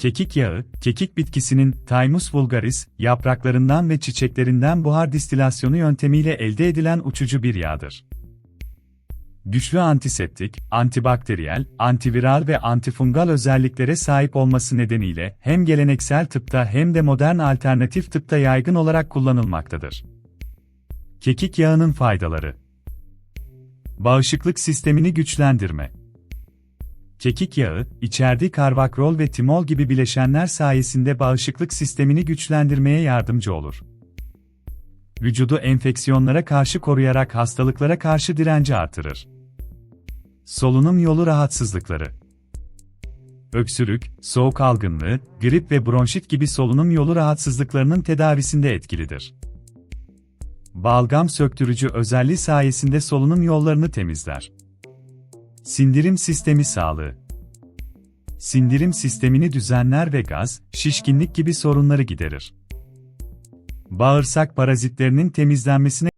Kekik yağı, kekik bitkisinin Thymus vulgaris yapraklarından ve çiçeklerinden buhar distilasyonu yöntemiyle elde edilen uçucu bir yağdır. Güçlü antiseptik, antibakteriyel, antiviral ve antifungal özelliklere sahip olması nedeniyle hem geleneksel tıpta hem de modern alternatif tıpta yaygın olarak kullanılmaktadır. Kekik yağının faydaları Bağışıklık sistemini güçlendirme Kekik yağı, içerdiği karvakrol ve timol gibi bileşenler sayesinde bağışıklık sistemini güçlendirmeye yardımcı olur. Vücudu enfeksiyonlara karşı koruyarak hastalıklara karşı direnci artırır. Solunum yolu rahatsızlıkları Öksürük, soğuk algınlığı, grip ve bronşit gibi solunum yolu rahatsızlıklarının tedavisinde etkilidir. Balgam söktürücü özelliği sayesinde solunum yollarını temizler. Sindirim sistemi sağlığı. Sindirim sistemini düzenler ve gaz, şişkinlik gibi sorunları giderir. Bağırsak parazitlerinin temizlenmesine